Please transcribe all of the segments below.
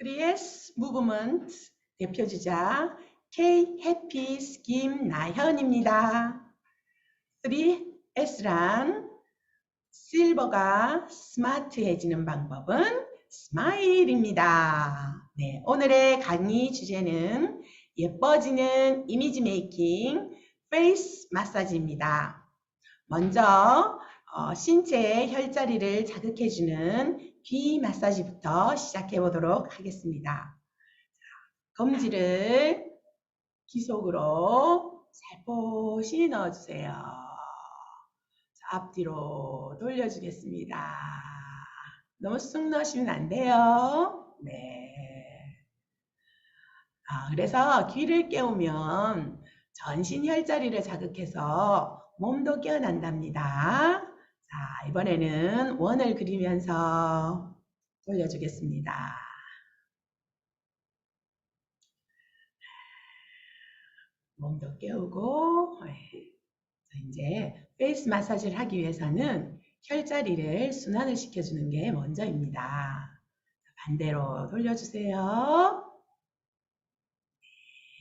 3S 무브먼트 대표주자 K 해피 스킴 나현입니다. 3S란 실버가 스마트해지는 방법은 스마일입니다. 네, 오늘의 강의 주제는 예뻐지는 이미지 메이킹 페이스 마사지입니다. 먼저 어, 신체의 혈자리를 자극해주는 귀 마사지부터 시작해 보도록 하겠습니다. 검지를 귀 속으로 살포시 넣어주세요. 자, 앞뒤로 돌려주겠습니다. 너무 쑥 넣으시면 안 돼요. 네. 아, 그래서 귀를 깨우면 전신 혈자리를 자극해서 몸도 깨어난답니다. 자, 이번에는 원을 그리면서 돌려주겠습니다. 몸도 깨우고 네. 이제 페이스 마사지를 하기 위해서는 혈자리를 순환을 시켜주는 게 먼저입니다. 반대로 돌려주세요.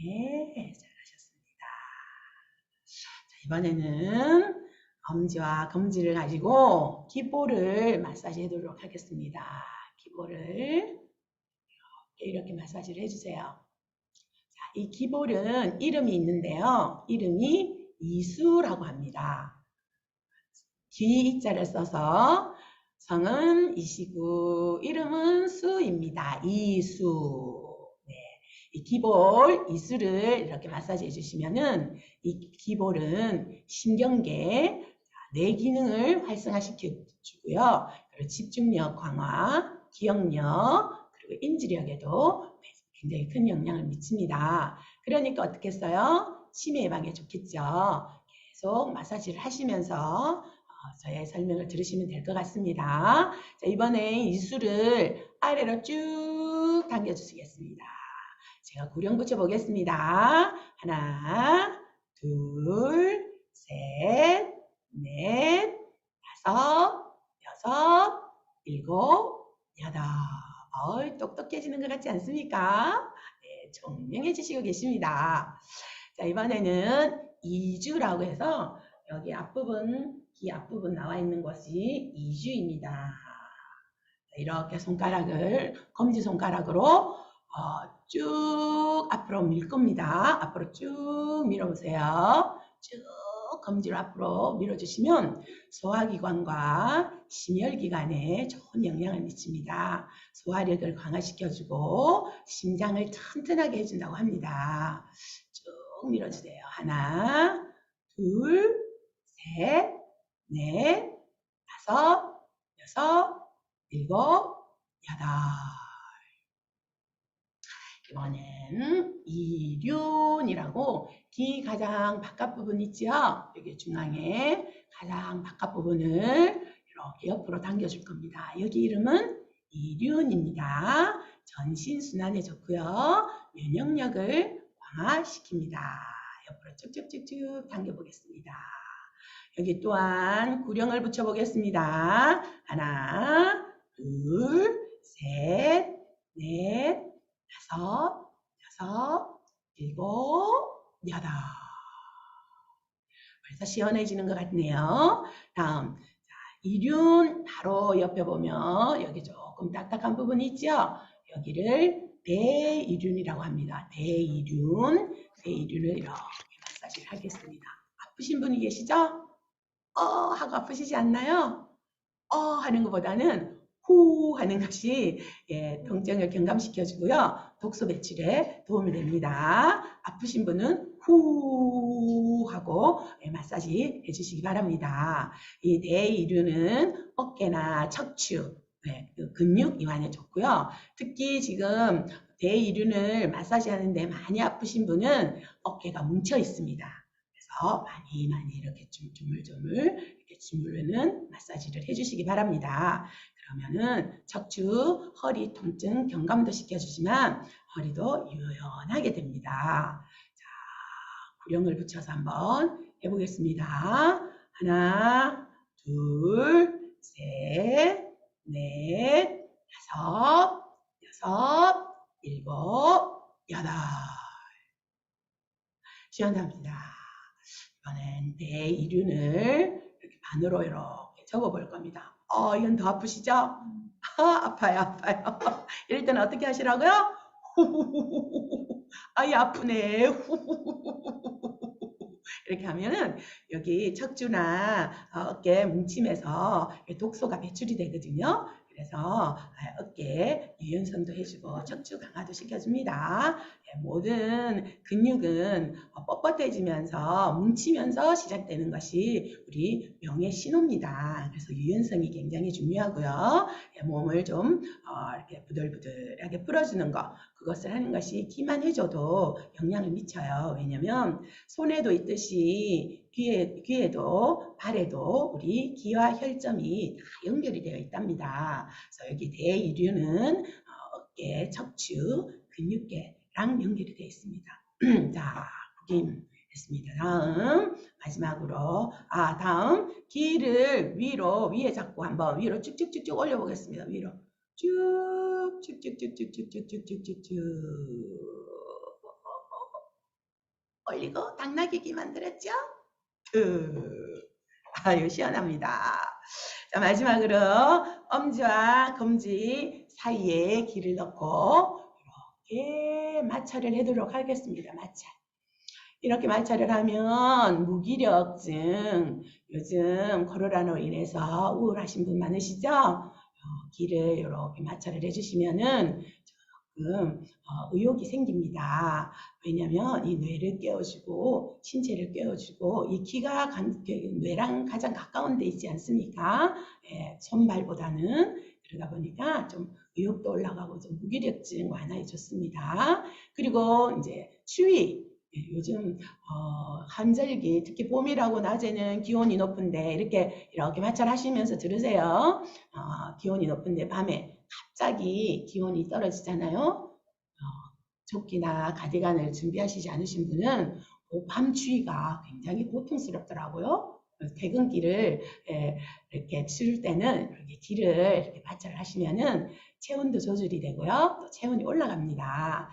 네, 잘하셨습니다. 자, 이번에는 엄지와 검지를 가지고 기볼을 마사지 해도록 하겠습니다. 기볼을 이렇게, 이렇게 마사지를 해주세요. 자, 이 기볼은 이름이 있는데요. 이름이 이수라고 합니다. 뒤자를 써서 성은 이시구, 이름은 수입니다. 이수. 네. 이 기볼, 이수를 이렇게 마사지 해주시면은 이 기볼은 신경계, 뇌 기능을 활성화시켜 주고요. 그리고 집중력 강화, 기억력, 그리고 인지력에도 굉장히 큰 영향을 미칩니다. 그러니까 어떻게 써요? 치매 예방에 좋겠죠. 계속 마사지를 하시면서 어, 저의 설명을 들으시면 될 것 같습니다. 자, 이번에 이수를 아래로 쭉 당겨주시겠습니다. 제가 구령 붙여보겠습니다. 하나, 둘, 셋, 넷, 다섯, 여섯, 일곱, 여덟. 어이, 똑똑해지는 것 같지 않습니까? 네, 증명해주시고 계십니다. 자, 이번에는 이주라고 해서 여기 앞부분, 귀 앞부분 나와 있는 것이 이주입니다. 이렇게 손가락을, 검지 손가락으로 어, 쭉 앞으로 밀 겁니다. 앞으로 쭉 밀어보세요. 쭉 검지로 앞으로 밀어주시면 소화기관과 심혈기관에 좋은 영향을 미칩니다. 소화력을 강화시켜주고 심장을 튼튼하게 해준다고 합니다. 쭉 밀어주세요. 하나, 둘, 셋, 넷, 다섯, 여섯, 일곱, 여덟. 이번엔 이륜이라고 귀 가장 바깥 부분 있죠? 여기 중앙에 가장 바깥 부분을 이렇게 옆으로 당겨줄 겁니다. 여기 이름은 이륜입니다. 전신 순환에 좋고요. 면역력을 강화시킵니다. 옆으로 쭉쭉쭉쭉 당겨보겠습니다. 여기 또한 구령을 붙여보겠습니다. 하나, 둘, 셋, 넷, 다섯, 여섯, 일곱, 여덟. 벌써 시원해지는 것 같네요. 다음, 자, 이륜 바로 옆에 보면 여기 조금 딱딱한 부분이 있죠? 여기를 대이륜이라고 합니다. 대이륜, 대이륜을 이렇게 마사지를 하겠습니다. 아프신 분이 계시죠? 어 하고 아프시지 않나요? 어 하는 것보다는 후 하는 것이 예, 통증을 경감시켜주고요. 독소 배출에 도움이 됩니다. 아프신 분은 후 하고 예, 마사지 해주시기 바랍니다. 이 대이류는 어깨나 척추, 네, 그 근육 이완에 좋고요. 특히 지금 대이륜을 마사지 하는데 많이 아프신 분은 어깨가 뭉쳐 있습니다. 그래서 많이 많이 이렇게 주물주물 이렇게 주물르는 마사지를 해주시기 바랍니다. 그러면은 척추, 허리 통증 경감도 시켜주지만 허리도 유연하게 됩니다. 자, 구령을 붙여서 한번 해보겠습니다. 하나, 둘, 셋, 넷, 다섯, 여섯, 일곱, 여덟. 시원합니다. 이번엔 대이륜을 이렇게 반으로 이렇게 접어볼 겁니다. 어, 이건 더 아프시죠? 아, 아파요, 아파요. 이럴 때는 어떻게 하시라고요? 아이, 아프네. 이렇게 하면은 여기 척추나 어, 어깨 뭉침에서 독소가 배출이 되거든요. 그래서 아, 어깨 유연성도 해주고 척추 강화도 시켜줍니다. 예, 모든 근육은 어, 뻣뻣해지면서 뭉치면서 시작되는 것이 우리 명의 신호입니다. 그래서 유연성이 굉장히 중요하고요. 예, 몸을 좀 어, 이렇게 부들부들하게 풀어주는 것 그것을 하는 것이 귀만 해줘도 영향을 미쳐요. 왜냐하면 손에도 있듯이 귀에, 귀에도 발에도 우리 기와 혈점이 다 연결이 되어 있답니다. 그래서 여기 대이류는 어, 어깨, 척추, 근육계랑 연결이 되어 있습니다. 자, 구김 됐습니다. 다음 마지막으로 아 다음 귀를 위로 위에 잡고 한번 위로 쭉쭉쭉쭉 올려보겠습니다. 위로 쭉쭉쭉쭉쭉쭉쭉쭉쭉쭉 올리고 당나귀기 만들었죠? 그 아유 시원합니다. 자 마지막으로 엄지와 검지 사이에 기를 넣고 이렇게 마찰을 해도록 하겠습니다. 마찰. 이렇게 마찰을 하면 무기력증, 요즘 코로나로 인해서 우울하신 분 많으시죠? 어, 기를 이렇게 마찰을 해주시면은 조금 어, 의욕이 생깁니다. 왜냐하면 이 뇌를 깨워주고 신체를 깨워주고 이 간, 그 뇌랑 가장 가까운 데 있지 않습니까? 예, 손발보다는 그러다 보니까 좀 의욕도 올라가고 좀 무기력증 완화에 좋습니다. 그리고 이제 추위 예, 요즘 어, 한절기 특히 봄이라고 낮에는 기온이 높은데 이렇게 이렇게 마찰하시면서 들으세요. 어, 기온이 높은데 밤에 갑자기 기온이 떨어지잖아요. 어, 조끼나 가디건을 준비하시지 않으신 분은 그밤 추위가 굉장히 고통스럽더라고요. 퇴근길을 예, 이렇게 치울 때는 이렇게 길을 이렇게 마찰을 하시면은 체온도 조절이 되고요. 또 체온이 올라갑니다.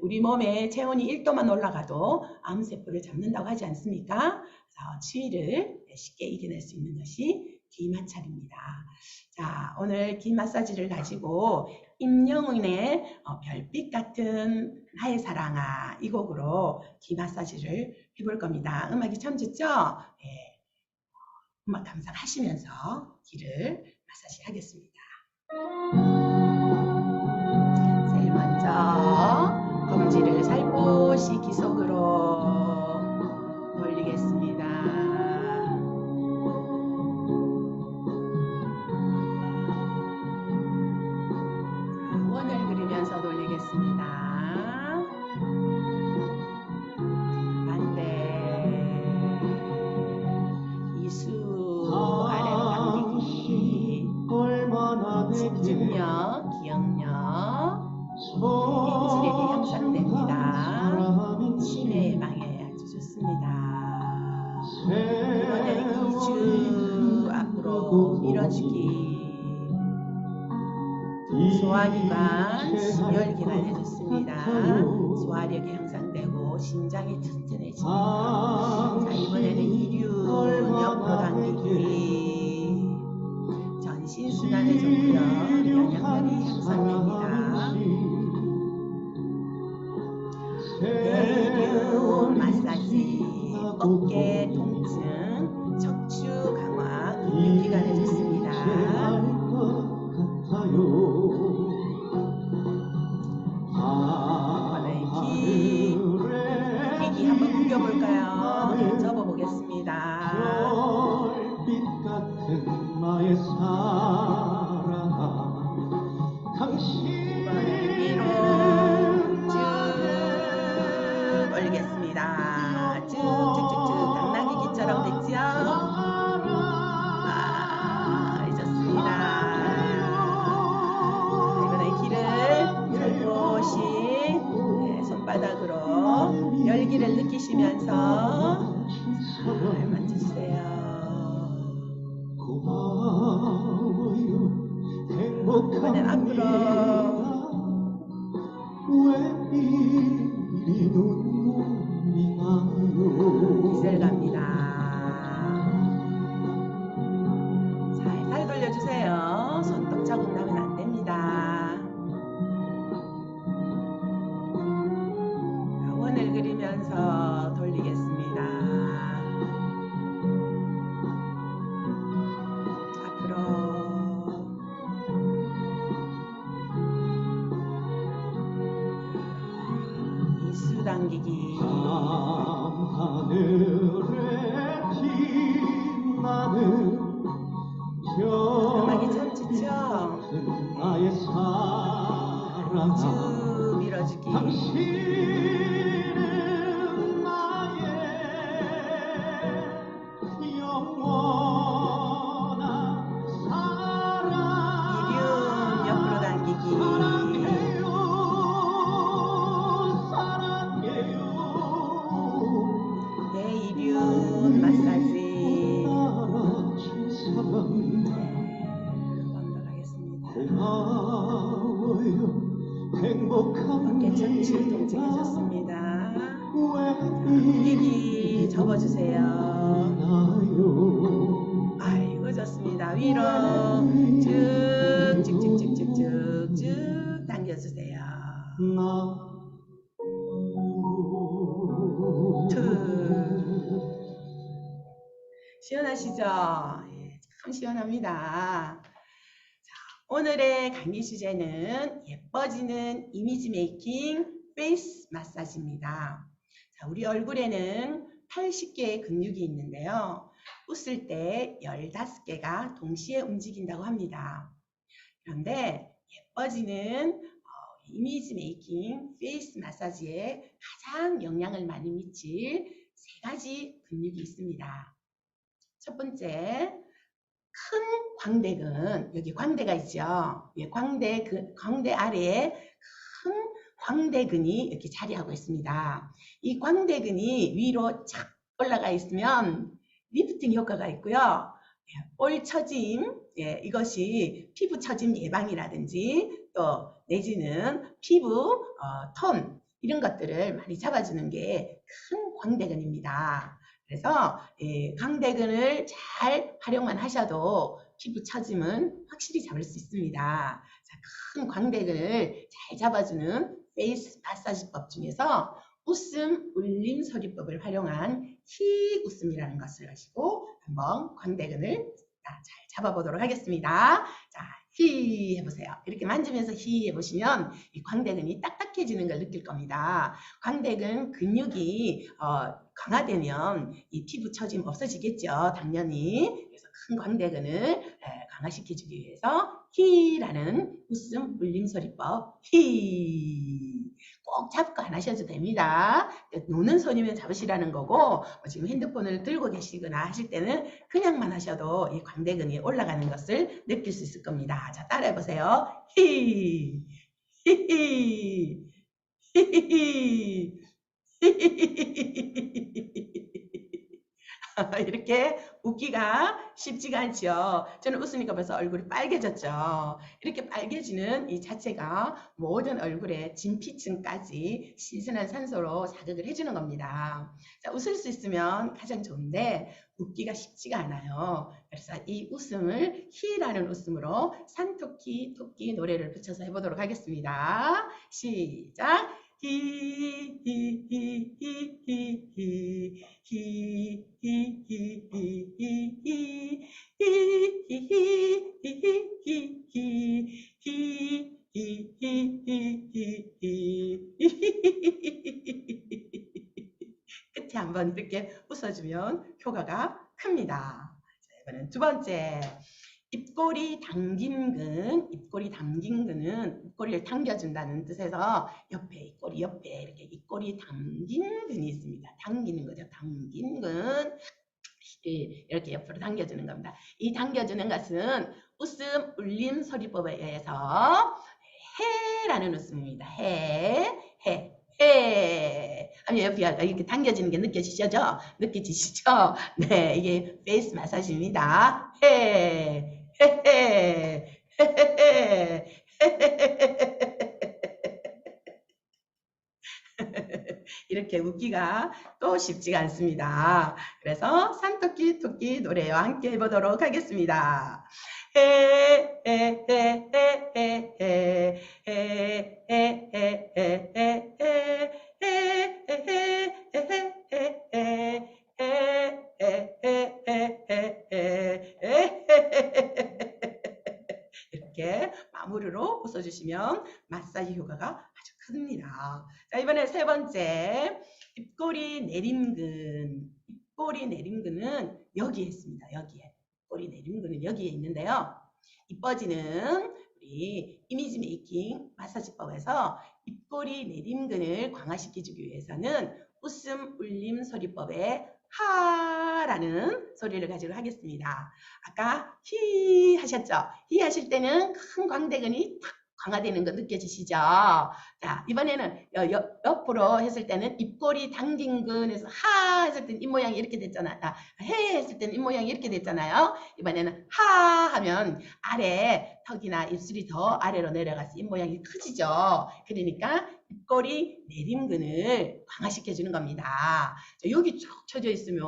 우리 몸에 체온이 1도만 올라가도 암세포를 잡는다고 하지 않습니까? 그래서 추위를 쉽게 이겨낼 수 있는 것이 귀 마찰입니다. 자, 오늘 귀 마사지를 가지고 임영웅의 어, 별빛 같은 나의 사랑아 이 곡으로 귀 마사지를 해볼 겁니다. 음악이 참 좋죠? 네. 음악 감상하시면서 귀를 마사지 하겠습니다. 제일 먼저 검지를 살포시 기속으로 소화기관, 심혈기관 해줬습니다. 소화력이 향상되고 심장이 튼튼해집니다. 자, 이번에는 이륜 옆으로 당기기. 전신 순환에 좋고요. 면역력이 향상됩니다. 내륜 마사지, 어깨 통증, 척추 강화, 근육기관 해줬습니다. 이 동작해줬습니다. 왜 끼기 접어주세요. 아이고 좋습니다. 위로 쭉쭉쭉쭉쭉쭉쭉 당겨주세요. 시원하시죠? 예, 참 시원합니다. 자, 오늘의 강의 주제는 예뻐지는 이미지 메이킹 페이스 마사지입니다. 자, 우리 얼굴에는 80개의 근육이 있는데요. 웃을 때 15개가 동시에 움직인다고 합니다. 그런데 예뻐지는 어, 이미지 메이킹 페이스 마사지에 가장 영향을 많이 미칠 세 가지 근육이 있습니다. 첫 번째, 큰 광대근, 여기 광대가 있죠. 예, 광대, 그, 광대 아래에 큰 광대근이 이렇게 자리하고 있습니다. 이 광대근이 위로 착 올라가 있으면 리프팅 효과가 있고요. 예, 볼 처짐, 예, 이것이 피부 처짐 예방이라든지 또 내지는 피부 어, 톤 이런 것들을 많이 잡아주는 게 큰 광대근입니다. 그래서 예, 광대근을 잘 활용만 하셔도 피부 처짐은 확실히 잡을 수 있습니다. 자, 큰 광대근을 잘 잡아주는 페이스 마사지법 중에서 웃음 울림 소리법을 활용한 히 웃음이라는 것을 하시고 한번 광대근을 자, 잘 잡아보도록 하겠습니다. 자, 히 해보세요. 이렇게 만지면서 히 해보시면 이 광대근이 딱딱해지는 걸 느낄 겁니다. 광대근 근육이 어, 강화되면 이 피부 처짐 없어지겠죠. 당연히. 그래서 큰 광대근을 에, 강화시켜주기 위해서 히라는 웃음 울림 소리법 히. 꼭 잡고 안 하셔도 됩니다. 노는 손이면 잡으시라는 거고 뭐 지금 핸드폰을 들고 계시거나 하실 때는 그냥만 하셔도 이 광대근이 올라가는 것을 느낄 수 있을 겁니다. 자 따라해 보세요. 히 히히 히히히 이렇게 웃기가 쉽지가 않죠. 저는 웃으니까 벌써 얼굴이 빨개졌죠. 이렇게 빨개지는 이 자체가 모든 얼굴의 진피층까지 신선한 산소로 자극을 해주는 겁니다. 자, 웃을 수 있으면 가장 좋은데 웃기가 쉽지가 않아요. 그래서 이 웃음을 히라는 웃음으로 산토끼 토끼 노래를 붙여서 해보도록 하겠습니다. 시작. 끝에 한번 이렇게 웃어주면 효과가 큽니다. 자, 이번엔 두 번째. 입꼬리 당긴근, 입꼬리 당긴근은 입꼬리를 당겨준다는 뜻에서 옆에 입꼬리 옆에 이렇게 입꼬리 당긴근이 있습니다. 당기는 거죠. 당긴근 예, 이렇게 옆으로 당겨주는 겁니다. 이 당겨주는 것은 웃음 울림 소리법에 의해서 해라는 웃음입니다. 해, 해, 해. 이렇게 당겨지는 게 느껴지시죠? 느껴지시죠? 네, 이게 페이스 마사지입니다. 해. 헤헤, 헤 헤 헤, 이렇게 웃기가 또 쉽지가 않습니다. 그래서 산토끼 토끼 노래와 함께 해보도록 하겠습니다. 이렇게 마무리로 웃어주시면 마사지 효과가 아주 큽니다. 자, 이번에 세 번째 입꼬리 내림근. 입꼬리 내림근은 여기에 있습니다. 여기에. 입꼬리 내림근은 여기에 있는데요. 이뻐지는 우리 이미지 메이킹 마사지법에서 입꼬리 내림근을 강화시켜주기 위해서는 웃음 울림 소리법의 하라는 소리를 가지고 하겠습니다. 아까 히 하셨죠? 히 하실 때는 큰 광대근이 탁 강화되는 거 느껴지시죠? 자, 이번에는 여- 여- 옆으로 했을 때는 입꼬리 당긴 근에서 하 했을 때는 입 모양이 이렇게 됐잖아요. 아, 해 했을 때는 입 모양이 이렇게 됐잖아요. 이번에는 하 하면 아래 턱이나 입술이 더 아래로 내려가서 입 모양이 커지죠. 그러니까 입꼬리 내림근을 강화시켜 주는 겁니다. 자, 여기 쭉 쳐져 있으면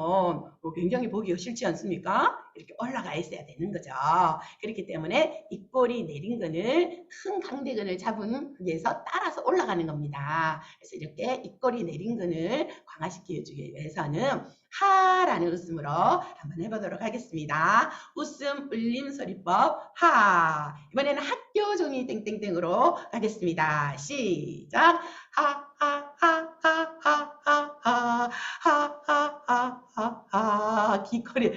뭐 굉장히 보기가 싫지 않습니까? 이렇게 올라가 있어야 되는 거죠. 그렇기 때문에 입꼬리 내림근을 큰 강대근을 잡은 위에서 따라서 올라가는 겁니다. 그래서 이렇게 입꼬리 내림근을 강화시켜주기 위해서는 하라는 웃음으로 한번 해보도록 하겠습니다. 웃음 울림 소리법 하 이번에는 학교 종이 땡땡땡으로 가겠습니다. 시작 하하하하하 길거리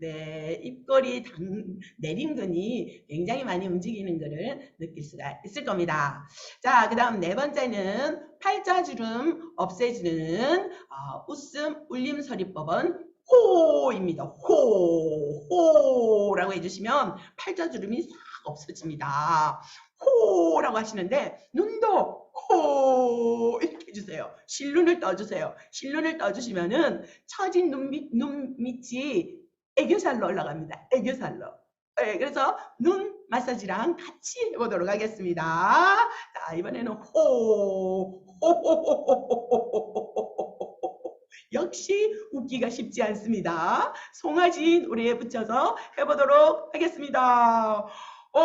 네, 입꼬리 당, 내림근이 굉장히 많이 움직이는 것을 느낄 수가 있을 겁니다. 자, 그 다음 네 번째는 팔자주름 없애주는 어, 웃음 울림 서리법은 호입니다. 호, 호라고 해주시면 팔자주름이 싹 없어집니다. 호라고 하시는데 눈도 호 이렇게 해주세요. 실눈을 떠주세요. 실눈을 떠주시면은 처진 눈밑, 눈밑이 애교살로 올라갑니다. 애교살로. 네, 그래서 눈 마사지랑 같이 해보도록 하겠습니다. 자, 이번에는 호, 호호호호호호호호호호호호. 역시 웃기가 쉽지 않습니다. 송아지 노래에 붙여서 해보도록 하겠습니다. 오,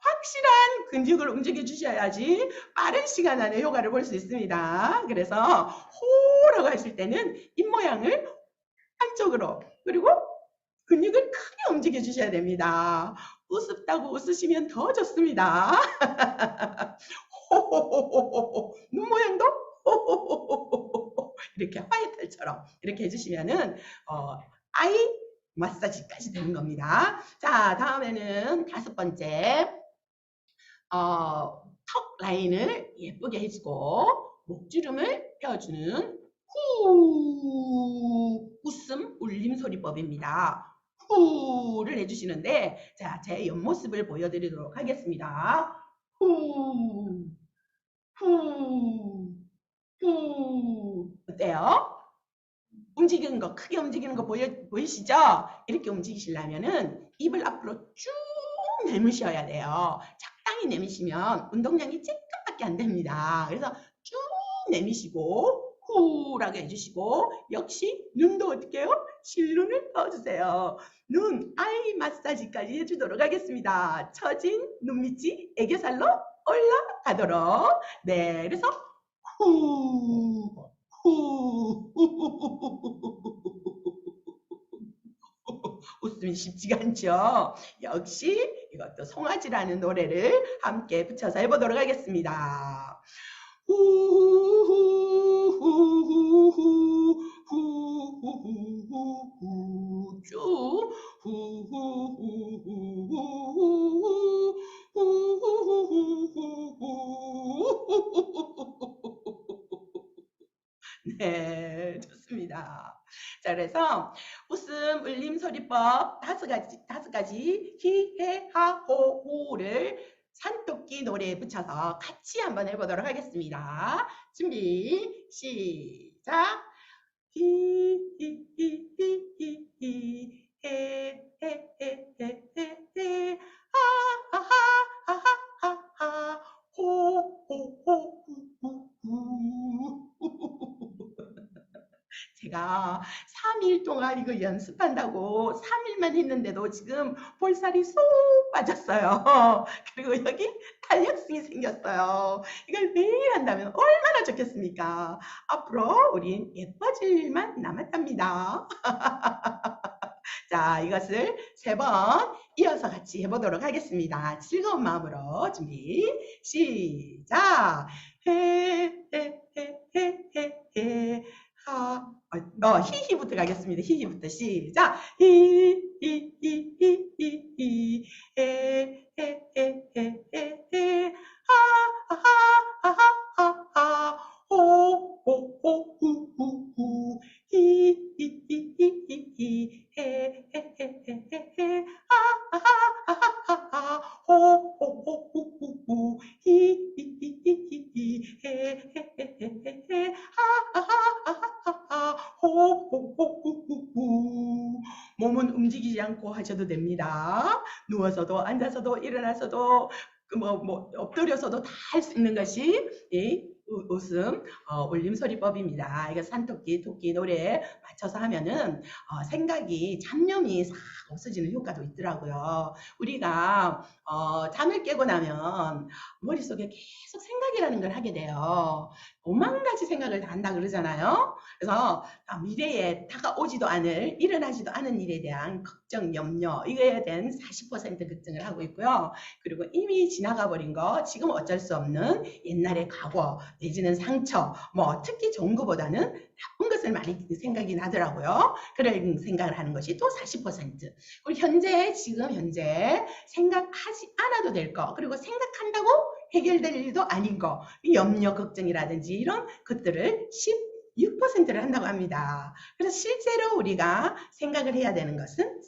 확실한 근육을 움직여 주셔야지 빠른 시간 안에 효과를 볼수 있습니다. 그래서 호라고 하실 때는 입 모양을 한쪽으로 그리고 근육을 크게 움직여 주셔야 됩니다. 이렇게 화이탈처럼 이렇게 해주시면은 어, 아이 마사지까지 되는 겁니다. 자 다음에는 다섯 번째. 어, 턱 라인을 예쁘게 해주고 목주름을 펴주는 후 웃음 울림 소리법입니다. 후를 해주시는데 자 제 옆모습을 보여드리도록 하겠습니다. 후, 후, 후. 어때요? 움직이는 거, 크게 움직이는 거 보여, 보이시죠? 이렇게 움직이시려면은 입을 앞으로 쭉 내미셔야 돼요. 적당히 내미시면 운동량이 조금밖에 안 됩니다. 그래서 쭉 내미시고 후라고 해주시고 역시 눈도 어떻게 해요? 실눈을 떠주세요. 눈 아이 마사지까지 해주도록 하겠습니다. 처진 눈밑이 애교살로 올라가도록 네 그래서 후 후, 웃음이 쉽지가 않죠. 역시 이것도 송아지라는 노래를 함께 붙여서 해보도록 하겠습니다. 붙여서 같이 한번 해보도록 하겠습니다. 준비 시작. 제가 3일 동안 이거 연습한다고 3일만 했는데도 지금 볼살이 쏙 빠졌어요. 그리고 여기 탄력성이 생겼어요. 이걸 매일 한다면 얼마나 좋겠습니까? 앞으로 우린 예뻐질만 남았답니다. 자, 이것을 세 번 이어서 같이 해보도록 하겠습니다. 즐거운 마음으로 준비, 시작! 해, 하, 어, 어, 히히부터 가겠습니다. 히히부터 시작! 히, 히, 히, 히, 히, 히, 해, 해, 해, 해, 해, 해, 하, 하, 하, 하, 하, 하, 호, 호, 호, 후, 후, 후, 히, 히, 히, 히, 히, 히, 해, 해, 해, 해, 해, 해, 하, 하, 하, 하, 하, 하, 호, 호, 호, 후, 후, 후, 히, 않고 하셔도 됩니다. 누워서도 앉아서도 일어나서도 그 뭐, 뭐 엎드려서도 다 할 수 있는 것이 이 우- 웃음 어, 울림 소리법입니다. 이거 산토끼, 토끼 노래에 맞춰서 하면은 어, 생각이 잡념이 싹 없어지는 효과도 있더라고요. 우리가 어, 잠을 깨고 나면 머릿속에 계속 생각이라는 걸 하게 돼요. 오만 가지 생각을 다 한다 그러잖아요. 그래서 아, 미래에 다가오지도 않을 일어나지도 않은 일에 대한 걱정, 염려 이거에 대한 40% 걱정을 하고 있고요. 그리고 이미 지나가 버린 거 지금 어쩔 수 없는 옛날의 과거 내지는 상처 뭐 특히 좋은 것보다는 나쁜 것을 많이 생각이 나더라고요. 그런 생각을 하는 것이 또 40%. 그리고 현재 지금 현재 생각하지 않아도 될 거 그리고 생각한다고 해결될 일도 아닌 거이 염려 걱정이라든지 이런 것들을 16%를 한다고 합니다. 그래서 실제로 우리가 생각을 해야 되는 것은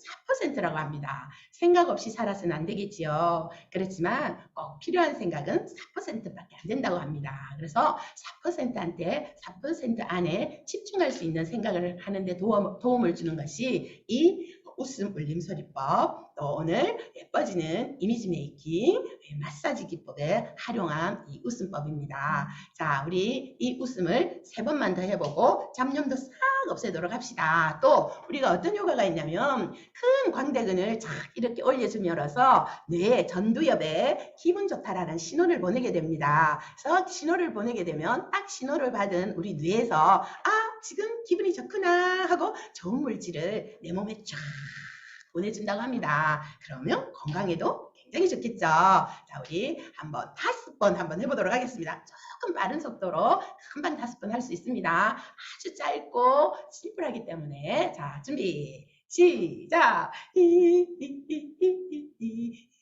4%라고 합니다. 생각 없이 살아서는 안 되겠지요. 그렇지만 꼭 필요한 생각은 4%밖에 안 된다고 합니다. 그래서 4%한테 4% 안에 집중할 수 있는 생각을 하는데 도움, 도움을 주는 것이 이 웃음 울림소리법, 또 오늘 예뻐지는 이미지 메이킹, 마사지 기법에 활용한 이 웃음법입니다. 자, 우리 이 웃음을 세 번만 더 해보고 잡념도 싹 없애도록 합시다. 또 우리가 어떤 효과가 있냐면 큰 광대근을 착 이렇게 올려줌으로써 뇌 전두엽에 기분 좋다라는 신호를 보내게 됩니다. 그래서 신호를 보내게 되면 딱 신호를 받은 우리 뇌에서 아 지금 기분이 좋구나 하고 좋은 물질을 내 몸에 쫙 보내준다고 합니다. 그러면 건강에도 굉장히 좋겠죠. 자, 우리 한번 다섯 번 한번 해보도록 하겠습니다. 조금 빠른 속도로 금방 다섯 번 할 수 있습니다. 아주 짧고 심플하기 때문에 자 준비 시작 히히히히히 헤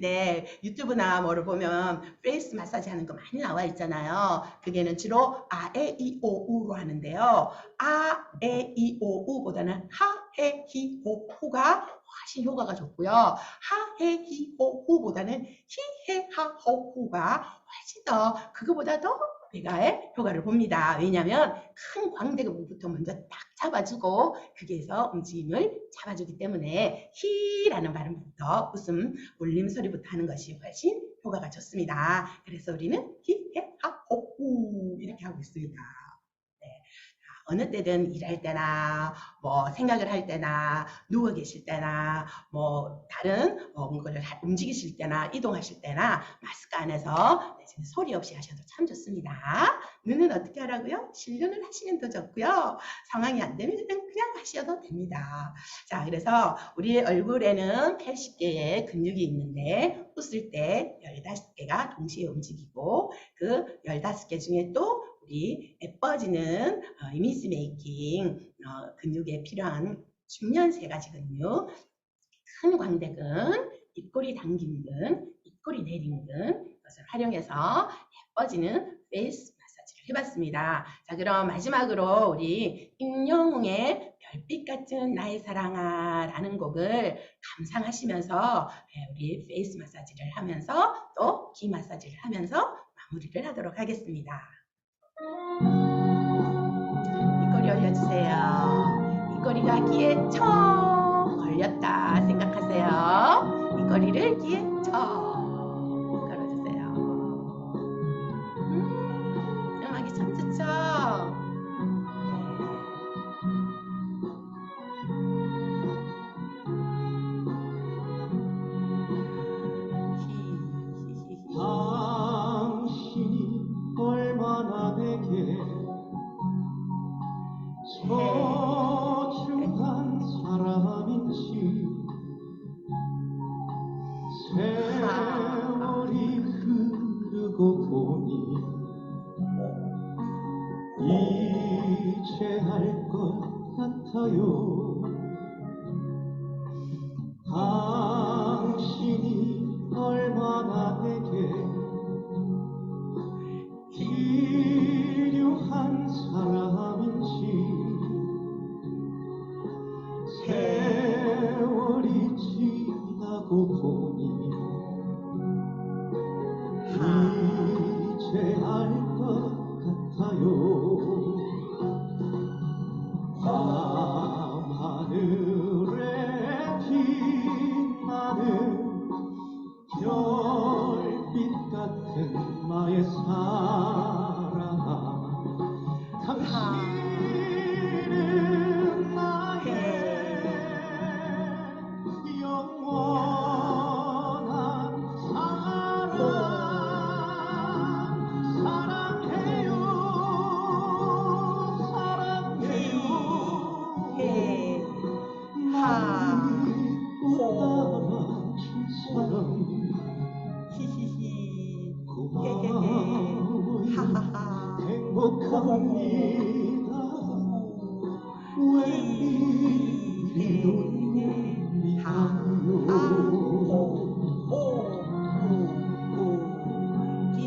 네, 유튜브나 뭐를 보면 페이스 마사지 하는 거 많이 나와 있잖아요. 그게는 주로 아, 에, 이, 오, 우로 하는데요. 아, 에, 이, 오, 우보다는 하, 해, 히, 호, 후가 훨씬 효과가 좋고요. 하, 해, 히, 호, 후보다는 히, 해, 하, 호, 후가 훨씬 더 그거보다 더 배가의 효과를 봅니다. 왜냐하면 큰 광대근부터 먼저 딱 잡아주고 거기에서 움직임을 잡아주기 때문에 히라는 발음부터 웃음 울림 소리부터 하는 것이 훨씬 효과가 좋습니다. 그래서 우리는 히, 해, 하, 호, 후 이렇게 하고 있습니다. 어느 때든 일할 때나 뭐 생각을 할 때나 누워 계실 때나 뭐 다른 어, 뭔가를 하- 움직이실 때나 이동하실 때나 마스크 안에서 소리 없이 하셔도 참 좋습니다. 눈은 어떻게 하라고요? 진료를 하시면 더 좋고요. 상황이 안 되면 그냥, 그냥 하셔도 됩니다. 자, 그래서 우리 얼굴에는 80개의 근육이 있는데 웃을 때 15개가 동시에 움직이고 그 15개 중에 또 우리 예뻐지는 어, 이미지 메이킹 어, 근육에 필요한 중년 세 가지 근육 큰 광대근, 입꼬리 당김 근, 입꼬리 내림 근 이것을 활용해서 예뻐지는 페이스 마사지를 해봤습니다. 자 그럼 마지막으로 우리 임영웅의 별빛 같은 나의 사랑아 라는 곡을 감상하시면서 예, 우리 페이스 마사지를 하면서 또 귀 마사지를 하면서 마무리를 하도록 하겠습니다. 올려주세요. 입꼬리가 귀에 쳐 걸렸다 생각하세요. 입꼬리를 귀에 쳐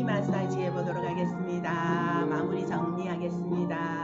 마사지 해보도록 하겠습니다. 마무리 정리하겠습니다.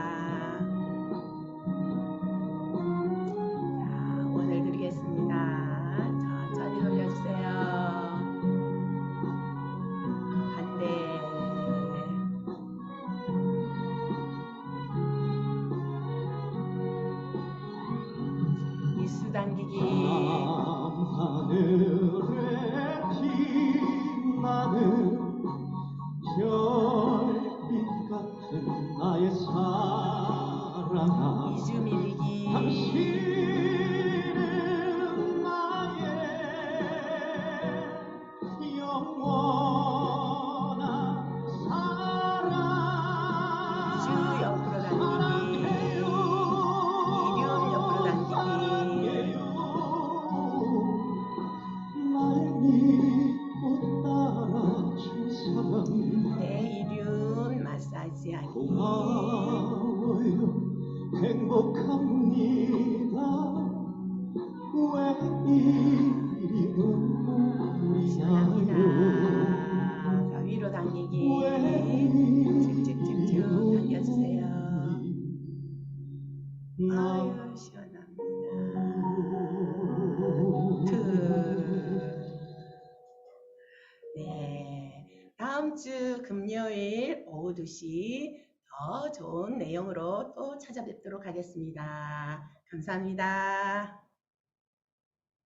찾아뵙도록 하겠습니다. 감사합니다.